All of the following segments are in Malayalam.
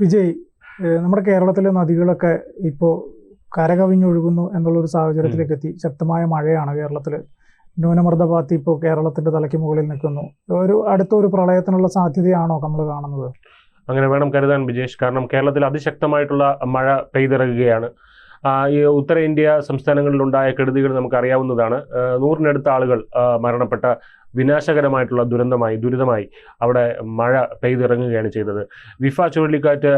വിജയ് നമ്മുടെ കേരളത്തിലെ നദികളൊക്കെ ഇപ്പോൾ കരകവിഞ്ഞൊഴുകുന്നു എന്നുള്ളൊരു സാഹചര്യത്തിലേക്ക് എത്തി. ശക്തമായ മഴയാണ് കേരളത്തിൽ ന്യൂനമർദ്ദപാത്തി ഇപ്പോൾ കേരളത്തിന്റെ തലയ്ക്ക് മുകളിൽ നിൽക്കുന്നു. ഒരു അടുത്ത ഒരു പ്രളയത്തിനുള്ള സാധ്യതയാണോ നമ്മൾ കാണുന്നത്? അങ്ങനെ വേണം കരുതാൻ വിജേഷ്. കാരണം കേരളത്തിൽ അതിശക്തമായിട്ടുള്ള മഴ പെയ്തിറങ്ങുകയാണ്. ഈ ഉത്തരേന്ത്യ സംസ്ഥാനങ്ങളിലുണ്ടായ കെടുതികൾ നമുക്ക് അറിയാവുന്നതാണ് ആ, നൂറിനടുത്ത ആളുകൾ മരണപ്പെട്ട വിനാശകരമായിട്ടുള്ള ദുരന്തമായി ദുരിതമായി അവിടെ മഴ പെയ്തിറങ്ങുകയാണ് ചെയ്തത്. വിഫ ചുഴലിക്കാറ്റ്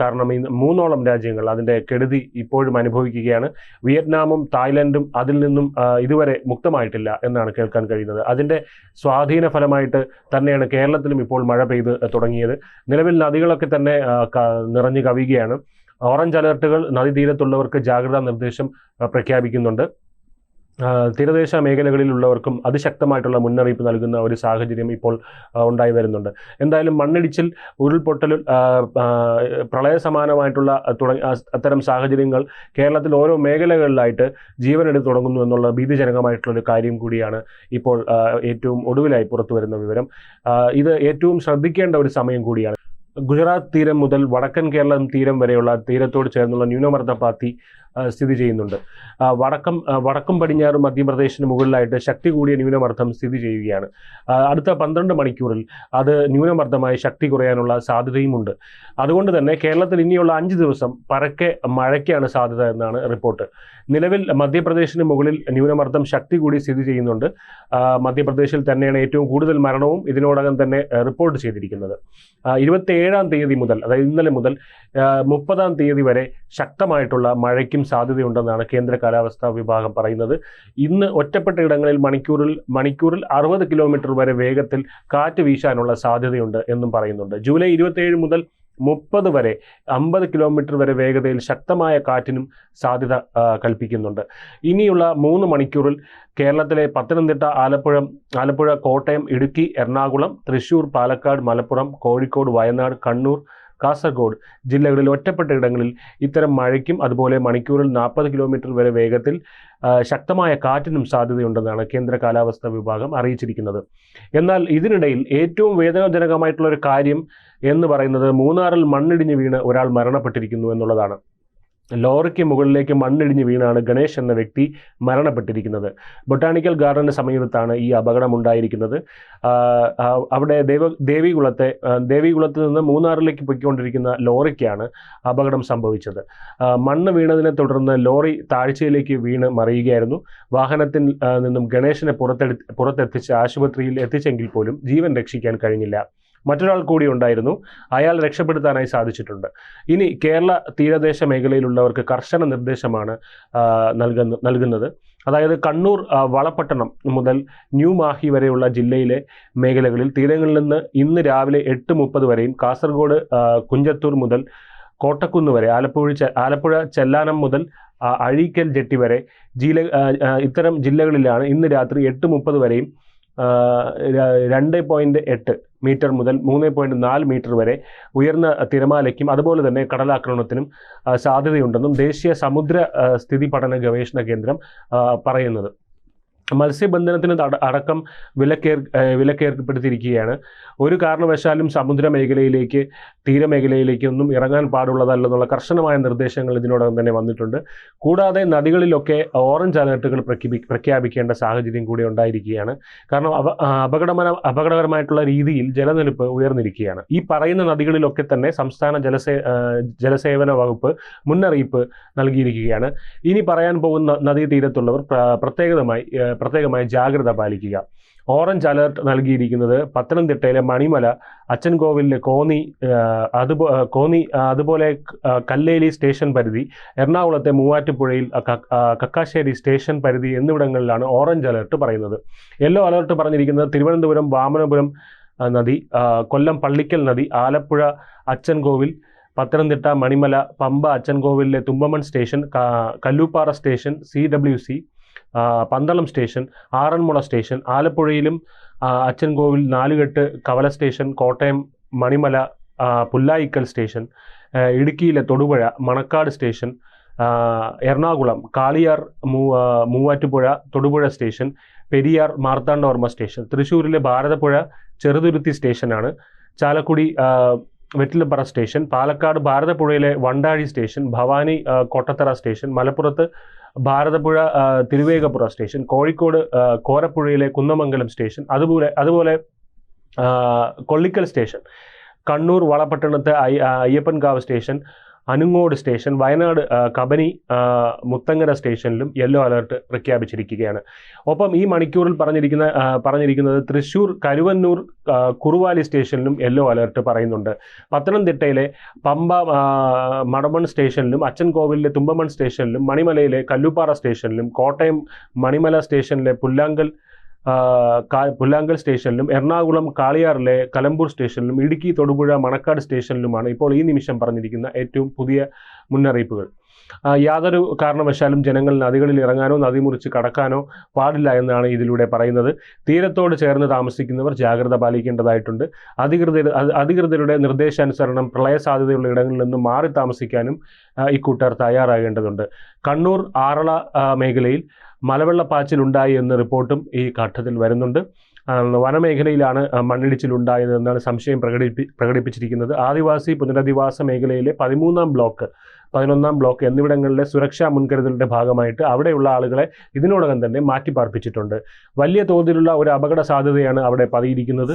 കാരണം ഈ മൂന്നോളം രാജ്യങ്ങൾ അതിന്റെ കെടുതി ഇപ്പോഴും അനുഭവിക്കുകയാണ്. വിയറ്റ്നാമും തായ്ലൻഡും അതിൽ നിന്നും ഇതുവരെ മുക്തമായിട്ടില്ല എന്നാണ് കേൾക്കാൻ കഴിയുന്നത്. അതിന്റെ സ്വാധീന ഫലമായിട്ട് തന്നെയാണ് കേരളത്തിലും ഇപ്പോൾ മഴ പെയ്ത് തുടങ്ങിയത്. നിലവിൽ നദികളൊക്കെ തന്നെ നിറഞ്ഞു കവിയുകയാണ്. ഓറഞ്ച് അലർട്ടുകൾ നദീതീരത്തുള്ളവർക്ക് ജാഗ്രതാ നിർദ്ദേശം പ്രഖ്യാപിക്കുന്നുണ്ട്. തീരദേശ മേഖലകളിലുള്ളവർക്കും അതിശക്തമായിട്ടുള്ള മുന്നറിയിപ്പ് നൽകുന്ന ഒരു സാഹചര്യം ഇപ്പോൾ ഉണ്ടായി വരുന്നുണ്ട്. എന്തായാലും മണ്ണിടിച്ചിൽ ഉരുൾപൊട്ടൽ പ്രളയ സമാനമായിട്ടുള്ള തുടങ്ങി അത്തരം സാഹചര്യങ്ങൾ കേരളത്തിൽ ഓരോ മേഖലകളിലായിട്ട് ജീവനെടുത്ത് തുടങ്ങുന്നു എന്നുള്ള ഭീതിജനകമായിട്ടുള്ളൊരു കാര്യം കൂടിയാണ് ഇപ്പോൾ ഏറ്റവും ഒടുവിലായി പുറത്തു വരുന്ന വിവരം. ഇത് ഏറ്റവും ശ്രദ്ധിക്കേണ്ട ഒരു സമയം കൂടിയാണ്. ഗുജറാത്ത് തീരം മുതൽ വടക്കൻ കേരളം തീരം വരെയുള്ള തീരത്തോട് ചേർന്നുള്ള ന്യൂനമർദ്ദപാത്തി സ്ഥിതി ചെയ്യുന്നുണ്ട്. വടക്കം വടക്കും പടിഞ്ഞാറും മധ്യപ്രദേശിന് മുകളിലായിട്ട് ശക്തി കൂടിയ ന്യൂനമർദ്ദം സ്ഥിതി ചെയ്യുകയാണ്. അടുത്ത പന്ത്രണ്ട് മണിക്കൂറിൽ അത് ന്യൂനമർദ്ദമായി ശക്തി കുറയാനുള്ള സാധ്യതയുമുണ്ട്. അതുകൊണ്ട് തന്നെ കേരളത്തിൽ ഇനിയുള്ള അഞ്ച് ദിവസം പരക്കെ മഴയ്ക്കാണ് സാധ്യത എന്നാണ് റിപ്പോർട്ട്. നിലവിൽ മധ്യപ്രദേശിന് മുകളിൽ ന്യൂനമർദ്ദം ശക്തി കൂടി സ്ഥിതി ചെയ്യുന്നുണ്ട്. മധ്യപ്രദേശിൽ തന്നെയാണ് ഏറ്റവും കൂടുതൽ മരണവും ഇതിനോടകം തന്നെ റിപ്പോർട്ട് ചെയ്തിരിക്കുന്നത്. ഇരുപത്തിയേഴാം തീയതി മുതൽ അതായത് ഇന്നലെ മുതൽ മുപ്പതാം തീയതി വരെ ശക്തമായിട്ടുള്ള മഴയ്ക്കും സാധ്യതയുണ്ടെന്നാണ് കേന്ദ്ര കാലാവസ്ഥാ വിഭാഗം പറയുന്നത്. ഇന്ന് ഒറ്റപ്പെട്ട ഇടങ്ങളിൽ മണിക്കൂറിൽ മണിക്കൂറിൽ അറുപത് കിലോമീറ്റർ വരെ വേഗത്തിൽ കാറ്റ് വീശാനുള്ള സാധ്യതയുണ്ട് എന്നും പറയുന്നുണ്ട്. ജൂലൈ ഇരുപത്തിയേഴ് മുതൽ മുപ്പത് വരെ അമ്പത് കിലോമീറ്റർ വരെ വേഗതയിൽ ശക്തമായ കാറ്റിനും സാധ്യത കൽപ്പിക്കുന്നുണ്ട്. ഇനിയുള്ള മൂന്ന് മണിക്കൂറിൽ കേരളത്തിലെ പത്തനംതിട്ട ആലപ്പുഴ ആലപ്പുഴ കോട്ടയം ഇടുക്കി എറണാകുളം തൃശൂർ പാലക്കാട് മലപ്പുറം കോഴിക്കോട് വയനാട് കണ്ണൂർ കാസർഗോഡ് ജില്ലകളിൽ ഒറ്റപ്പെട്ട ഇടങ്ങളിൽ ഇത്തരം മഴയ്ക്കും അതുപോലെ മണിക്കൂറിൽ നാൽപ്പത് കിലോമീറ്റർ വരെ വേഗത്തിൽ ശക്തമായ കാറ്റിനും സാധ്യതയുണ്ടെന്നാണ് കേന്ദ്ര കാലാവസ്ഥാ വിഭാഗം അറിയിച്ചിരിക്കുന്നത്. എന്നാൽ ഇതിനിടയിൽ ഏറ്റവും വേദനാജനകമായിട്ടുള്ള ഒരു കാര്യം എന്ന് പറയുന്നത് മൂന്നാറിൽ മണ്ണിടിഞ്ഞ് വീണ് ഒരാൾ മരണപ്പെട്ടിരിക്കുന്നു എന്നുള്ളതാണ്. ലോറിക്ക് മുകളിലേക്ക് മണ്ണിടിഞ്ഞ് വീണാണ് ഗണേഷ് എന്ന വ്യക്തി മരണപ്പെട്ടിരിക്കുന്നത്. ബൊട്ടാണിക്കൽ ഗാർഡന് സമീപത്താണ് ഈ അപകടം ഉണ്ടായിരിക്കുന്നത്. ആ, ആ, അവിടെ ദേവ ദേവികുളത്തെ ദേവികുളത്ത് നിന്ന് മൂന്നാറിലേക്ക് പൊയ്ക്കൊണ്ടിരിക്കുന്ന ലോറിക്കാണ് അപകടം സംഭവിച്ചത്. മണ്ണ് വീണതിനെ തുടർന്ന് ലോറി താഴ്ചയിലേക്ക് വീണ് മറിയുകയായിരുന്നു. വാഹനത്തിൽ നിന്നും ഗണേശനെ പുറത്തെടു പുറത്തെത്തിച്ച് ആശുപത്രിയിൽ എത്തിച്ചെങ്കിൽ പോലും ജീവൻ രക്ഷിക്കാൻ കഴിഞ്ഞില്ല. മറ്റൊരാൾ കൂടി ഉണ്ടായിരുന്നു. അയാൾ രക്ഷപ്പെടുത്താനായി സാധിച്ചിട്ടുണ്ട്. ഇനി കേരള തീരദേശ മേഖലയിലുള്ളവർക്ക് കർശന നിർദ്ദേശമാണ് നൽകുന്ന നൽകുന്നത്. അതായത് കണ്ണൂർ വളപട്ടണം മുതൽ ന്യൂ മാഹി വരെയുള്ള ജില്ലയിലെ മേഖലകളിൽ തീരങ്ങളിൽ നിന്ന് ഇന്ന് രാവിലെ എട്ട് മുപ്പത് വരെയും കാസർഗോഡ് കുഞ്ചത്തൂർ മുതൽ കോട്ടക്കുന്ന് വരെ ആലപ്പുഴ ആലപ്പുഴ ചെല്ലാനം മുതൽ അഴീക്കൽ ജെട്ടി വരെ ജില്ല ഇത്തരം ജില്ലകളിലാണ് ഇന്ന് രാത്രി എട്ട് മുപ്പത് വരെയും രണ്ട് പോയിന്റ് എട്ട് മീറ്റർ മുതൽ മൂന്ന് പോയിന്റ് നാല് മീറ്റർ വരെ ഉയർന്ന തിരമാലയ്ക്കും അതുപോലെ തന്നെ കടലാക്രമണത്തിനും സാധ്യതയുണ്ടെന്നും ദേശീയ സമുദ്ര സ്ഥിതി പഠന ഗവേഷണ കേന്ദ്രം പറയുന്നത്. മത്സ്യബന്ധനത്തിന് അടക്കം വിലക്കേർ വിലക്കേർപ്പെടുത്തിയിരിക്കുകയാണ്. ഒരു കാരണവശാലും സമുദ്ര മേഖലയിലേക്ക് തീരമേഖലയിലേക്കൊന്നും ഇറങ്ങാൻ പാടുള്ളതല്ലെന്നുള്ള കർശനമായ നിർദ്ദേശങ്ങൾ ഇതിനോടകം തന്നെ വന്നിട്ടുണ്ട്. കൂടാതെ നദികളിലൊക്കെ ഓറഞ്ച് അലർട്ടുകൾ പ്രഖ്യാപി പ്രഖ്യാപിക്കേണ്ട സാഹചര്യം കൂടി ഉണ്ടായിരിക്കുകയാണ്. കാരണം അപകടമന അപകടകരമായിട്ടുള്ള രീതിയിൽ ജലനിരപ്പ് ഉയർന്നിരിക്കുകയാണ്. ഈ പറയുന്ന നദികളിലൊക്കെ തന്നെ സംസ്ഥാന ജലസേ ജലസേവന വകുപ്പ് മുന്നറിയിപ്പ് നൽകിയിരിക്കുകയാണ്. ഇനി പറയാൻ പോകുന്ന നദീതീരത്തുള്ളവർ പ്ര- പ്രത്യേകമായി ജാഗ്രത പാലിക്കുക. ഓറഞ്ച് അലർട്ട് നൽകിയിരിക്കുന്നത് പത്തനംതിട്ടയിലെ മണിമല അച്ചൻകോവിലിലെ കോന്നി അതുപോ കോന്നി അതുപോലെ കല്ലേലി സ്റ്റേഷൻ പരിധി എറണാകുളത്തെ മൂവാറ്റുപുഴയിൽ കക്കാശ്ശേരി സ്റ്റേഷൻ പരിധി എന്നിവിടങ്ങളിലാണ് ഓറഞ്ച് അലർട്ട് പറയുന്നത്. യെല്ലോ അലർട്ട് പറഞ്ഞിരിക്കുന്നത് തിരുവനന്തപുരം വാമനപുരം നദി കൊല്ലം പള്ളിക്കൽ നദി Alappuzha Achankovil Pathanamthitta Manimala Pamba അച്ഛൻകോവിലിലെ Thumpamon station Kallooppara station C W C Pandalam station Aranmula station ആലപ്പുഴയിലും അച്ചൻകോവിൽ നാലുകെട്ട് കവല സ്റ്റേഷൻ കോട്ടയം മണിമല പുല്ലായിക്കൽ സ്റ്റേഷൻ ഇടുക്കിയിലെ Thodupuzha Manakkad station Ernakulam Kaliyar Muvattupuzha Thodupuzha station Periyar Marthandavarma station തൃശ്ശൂരിലെ ഭാരതപ്പുഴ ചെറുതുരുത്തി സ്റ്റേഷനാണ് ചാലക്കുടി വെറ്റിലപ്പറ സ്റ്റേഷൻ പാലക്കാട് ഭാരതപ്പുഴയിലെ വണ്ടാഴി സ്റ്റേഷൻ ഭവാനി കൊട്ടത്തറ സ്റ്റേഷൻ മലപ്പുറത്ത് ഭാരതപ്പുഴ തിരുവേഗപ്പുറ സ്റ്റേഷൻ കോഴിക്കോട് കോരപ്പുഴയിലെ കുന്നമംഗലം സ്റ്റേഷൻ അതുപോലെ അതുപോലെ കൊള്ളിക്കൽ സ്റ്റേഷൻ കണ്ണൂർ വളപട്ടണത്തെ അയ്യ- അയ്യപ്പൻകാവ് സ്റ്റേഷൻ അനുങ്ങോട് സ്റ്റേഷൻ വയനാട് കബനി മുത്തങ്ങര സ്റ്റേഷനിലും യെല്ലോ അലർട്ട് പ്രഖ്യാപിച്ചിരിക്കുകയാണ്. ഒപ്പം ഈ മണിക്കൂറിൽ പറഞ്ഞിരിക്കുന്ന പറഞ്ഞിരിക്കുന്നത് തൃശ്ശൂർ കരുവന്നൂർ കുറുവാലി സ്റ്റേഷനിലും യെല്ലോ അലർട്ട് പറയുന്നുണ്ട്. പത്തനംതിട്ടയിലെ പമ്പ മടമൺ സ്റ്റേഷനിലും അച്ചൻകോവിലിലെ തുമ്പമൺ സ്റ്റേഷനിലും മണിമലയിലെ കല്ലുപാറ സ്റ്റേഷനിലും കോട്ടയം മണിമല സ്റ്റേഷനിലെ പുല്ലാങ്കൽ പുല്ലാങ്കൽ സ്റ്റേഷനിലും എറണാകുളം കാളിയാറിലെ കലമ്പൂർ സ്റ്റേഷനിലും ഇടുക്കി തൊടുപുഴ മണക്കാട് സ്റ്റേഷനിലുമാണ് ഇപ്പോൾ ഈ നിമിഷം പറഞ്ഞിരിക്കുന്ന ഏറ്റവും പുതിയ മുന്നറിയിപ്പുകൾ. യാതൊരു കാരണവശാലും ജനങ്ങൾ നദികളിൽ ഇറങ്ങാനോ നദി മുറിച്ച് കടക്കാനോ പാടില്ല എന്നാണ് ഇതിലൂടെ പറയുന്നത്. തീരത്തോട് ചേർന്ന് താമസിക്കുന്നവർ ജാഗ്രത പാലിക്കേണ്ടതായിട്ടുണ്ട്. അധികൃതർ അധികൃതരുടെ നിർദ്ദേശാനുസരണം പ്രളയ സാധ്യതയുള്ള ഇടങ്ങളിൽ നിന്ന് മാറി താമസിക്കാനും ഇക്കൂട്ടർ തയ്യാറാകേണ്ടതുണ്ട്. കണ്ണൂർ ആറള മേഖലയിൽ മലവെള്ളപ്പാച്ചിൽ ഉണ്ടായി എന്ന റിപ്പോർട്ടും ഈ ഘട്ടത്തിൽ വരുന്നുണ്ട്. വനമേഖലയിലാണ് മണ്ണിടിച്ചിലുണ്ടായത് എന്നാണ് സംശയം പ്രകടിപ്പി പ്രകടിപ്പിച്ചിരിക്കുന്നത്. ആദിവാസി പുനരധിവാസ മേഖലയിലെ പതിമൂന്നാം ബ്ലോക്ക് പതിനൊന്നാം ബ്ലോക്ക് എന്നിവിടങ്ങളിലെ സുരക്ഷാ മുൻകരുതലിന്റെ ഭാഗമായിട്ട് അവിടെയുള്ള ആളുകളെ ഇതിനോടകം തന്നെ മാറ്റിപ്പാർപ്പിച്ചിട്ടുണ്ട്. വലിയ തോതിലുള്ള ഒരു അപകട സാധ്യതയാണ് അവിടെ പതിയിരിക്കുന്നത്.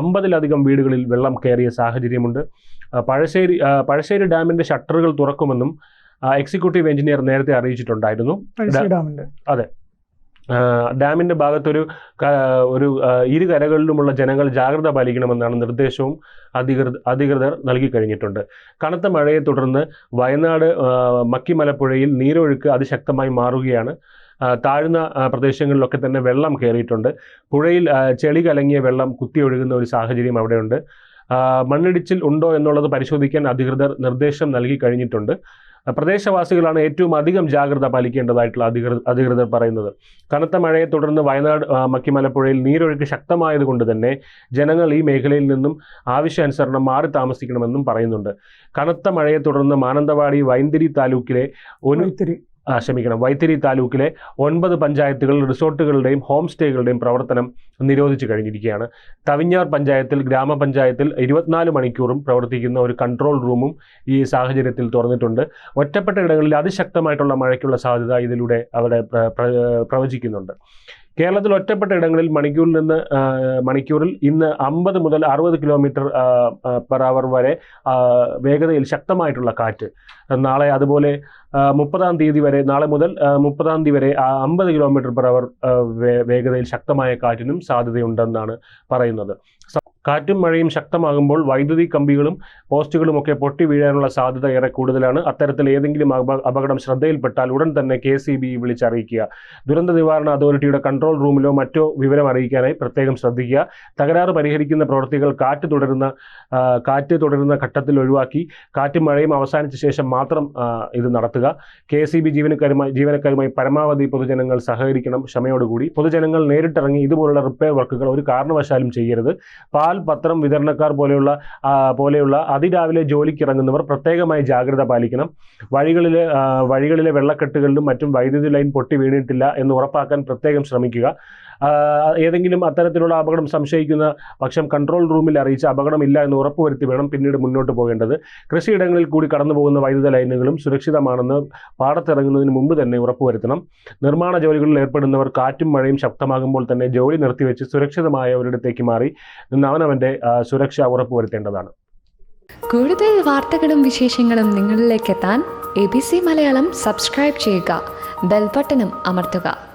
അമ്പതിലധികം വീടുകളിൽ വെള്ളം കയറിയ സാഹചര്യമുണ്ട്. പഴശ്ശേരി പഴശ്ശേരി ഡാമിന്റെ ഷട്ടറുകൾ തുറക്കുമെന്നും എക്സിക്യൂട്ടീവ് എഞ്ചിനീയർ നേരത്തെ അറിയിച്ചിട്ടുണ്ടായിരുന്നു. അതെ. ഡാമിന്റെ ഭാഗത്തൊരു ഒരു ഇരു കരകളിലുമുള്ള ജനങ്ങൾ ജാഗ്രത പാലിക്കണമെന്നാണ് നിർദ്ദേശവും അധികൃത അധികൃതർ നൽകി കഴിഞ്ഞിട്ടുണ്ട് കനത്ത മഴയെ തുടർന്ന് വയനാട് മക്കിമലപ്പുഴയിൽ നീരൊഴുക്ക് അതിശക്തമായി മാറുകയാണ്. താഴ്ന്ന പ്രദേശങ്ങളിലൊക്കെ തന്നെ വെള്ളം കയറിയിട്ടുണ്ട്. പുഴയിൽ ചെളി കലങ്ങിയ വെള്ളം കുത്തിയൊഴുകുന്ന ഒരു സാഹചര്യം അവിടെയുണ്ട്. മണ്ണിടിച്ചിൽ ഉണ്ടോ എന്നുള്ളത് പരിശോധിക്കാൻ അധികൃതർ നിർദ്ദേശം നൽകി കഴിഞ്ഞിട്ടുണ്ട് പ്രദേശവാസികളാണ് ഏറ്റവും അധികം ജാഗ്രത പാലിക്കേണ്ടതായിട്ടുള്ള അധികൃതർ അധികൃതർ പറയുന്നത്. കനത്ത മഴയെ തുടർന്ന് വയനാട് മക്കിമലപ്പുഴയിൽ നീരൊഴുക്ക് ശക്തമായതുകൊണ്ട് തന്നെ ജനങ്ങൾ ഈ മേഖലയിൽ നിന്നും ആവശ്യാനുസരണം മാറി താമസിക്കണമെന്നും പറയുന്നുണ്ട്. കനത്ത മഴയെ തുടർന്ന് മാനന്തവാടി വൈന്തിരി താലൂക്കിലെ ആ, ക്ഷമിക്കണം വൈത്തിരി താലൂക്കിലെ ഒൻപത് പഞ്ചായത്തുകൾ റിസോർട്ടുകളുടെയും ഹോം സ്റ്റേകളുടെയും പ്രവർത്തനം നിരോധിച്ചു കഴിഞ്ഞിരിക്കുകയാണ്. തവിഞ്ഞാർ പഞ്ചായത്തിൽ ഗ്രാമപഞ്ചായത്തിൽ ഇരുപത്തിനാല് മണിക്കൂറും പ്രവർത്തിക്കുന്ന ഒരു കൺട്രോൾ റൂമും ഈ സാഹചര്യത്തിൽ തുറന്നിട്ടുണ്ട്. ഒറ്റപ്പെട്ട ഇടങ്ങളിൽ അതിശക്തമായിട്ടുള്ള മഴയ്ക്കുള്ള സാധ്യത ഇതിലൂടെ അവിടെ പ്ര- പ്ര- പ്രവചിക്കുന്നുണ്ട്. കേരളത്തിൽ ഒറ്റപ്പെട്ട ഇടങ്ങളിൽ മണിക്കൂറിൽ നിന്ന് മണിക്കൂറിൽ ഇന്ന് അമ്പത് മുതൽ അറുപത് കിലോമീറ്റർ പെർ അവർ വരെ വേഗതയിൽ ശക്തമായിട്ടുള്ള കാറ്റ്. നാളെ അതുപോലെ മുപ്പതാം തീയതി വരെ നാളെ മുതൽ മുപ്പതാം തീയതി വരെ അമ്പത് കിലോമീറ്റർ പെർ അവർ വേഗതയിൽ ശക്തമായ കാറ്റിനും സാധ്യതയുണ്ടെന്നാണ് പറയുന്നത്. കാറ്റും മഴയും ശക്തമാകുമ്പോൾ വൈദ്യുതി കമ്പികളും പോസ്റ്റുകളും ഒക്കെ പൊട്ടി വീഴാനുള്ള സാധ്യത ഏറെ കൂടുതലാണ്. അത്തരത്തിൽ ഏതെങ്കിലും അപകടം ശ്രദ്ധയിൽപ്പെട്ടാൽ ഉടൻ തന്നെ കെ സി ബി വിളിച്ചറിയിക്കുക. ദുരന്ത നിവാരണ അതോറിറ്റിയുടെ കൺട്രോൾ റൂമിലോ മറ്റോ വിവരം അറിയിക്കാനായി പ്രത്യേകം ശ്രദ്ധിക്കുക. തകരാറ് പരിഹരിക്കുന്ന പ്രവൃത്തികൾ കാറ്റ് തുടരുന്ന കാറ്റ് തുടരുന്ന ഘട്ടത്തിൽ ഒഴിവാക്കി കാറ്റും മഴയും അവസാനിച്ച ശേഷം മാത്രം ഇത് നടത്തുക. കെ സി ബി ജീവനക്കാരുമായി ജീവനക്കാരുമായി പരമാവധി പൊതുജനങ്ങൾ സഹകരിക്കണം ക്ഷമയോടുകൂടി. പൊതുജനങ്ങൾ നേരിട്ടിറങ്ങി ഇതുപോലുള്ള റിപ്പയർ വർക്കുകൾ ഒരു കാരണവശാലും ചെയ്യരുത്. പാൽ പത്രം വിതരണക്കാർ പോലെയുള്ള പോലെയുള്ള അതിരാവിലെ ജോലിക്ക് ഇറങ്ങുന്നവർ പ്രത്യേകമായി ജാഗ്രത പാലിക്കണം. വഴികളിൽ വഴികളിലെ വെള്ളക്കെട്ടുകളിലും മറ്റും വൈദ്യുതി ലൈൻ പൊട്ടി വീണിട്ടില്ല എന്ന് ഉറപ്പാക്കാൻ പ്രത്യേകം ശ്രമിക്കുക. ഏതെങ്കിലും അത്തരത്തിലുള്ള അപകടം സംശയിക്കുന്ന പക്ഷം കൺട്രോൾ റൂമിൽ അറിയിച്ച് അപകടമില്ല എന്ന് ഉറപ്പുവരുത്തി വേണം പിന്നീട് മുന്നോട്ട് പോകേണ്ടത്. കൃഷിയിടങ്ങളിൽ കൂടി കടന്നു പോകുന്ന വൈദ്യുത ലൈനുകളും സുരക്ഷിതമാണെന്ന് പാടത്തിറങ്ങുന്നതിന് മുമ്പ് തന്നെ ഉറപ്പുവരുത്തണം. നിർമ്മാണ ജോലികളിൽ ഏർപ്പെടുന്നവർ കാറ്റും മഴയും ശക്തമാകുമ്പോൾ തന്നെ ജോലി നിർത്തിവെച്ച് സുരക്ഷിതമായ ഒരിടത്തേക്ക് മാറി അവനവന്റെ സുരക്ഷ ഉറപ്പുവരുത്തേണ്ടതാണ്. കൂടുതൽ വാർത്തകളും വിശേഷങ്ങളും നിങ്ങളിലേക്ക് എത്താൻ A B C Malayalam subscribe ചെയ്യുക. ബെൽബട്ടനും അമർത്തുക.